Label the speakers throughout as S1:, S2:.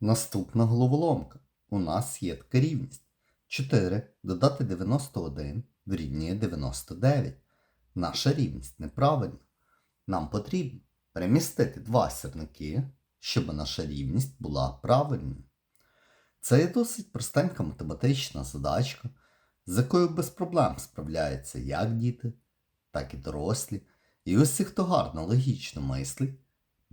S1: Наступна головоломка. У нас є така рівність. 4 додати 91 дорівнює 99. Наша рівність неправильна. Нам потрібно перемістити два сірники, щоб наша рівність була правильною. Це є досить простенька математична задачка, з якою без проблем справляються як діти, так і дорослі. І усі, хто гарно логічно мислить,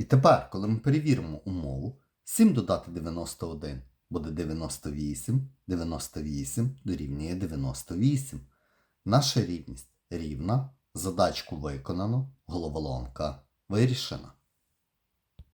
S1: І тепер, коли ми перевіримо умову, 7 додати 91 буде 98, 98 дорівнює 98. Наша рівність рівна, задачку виконано, головоломка вирішена.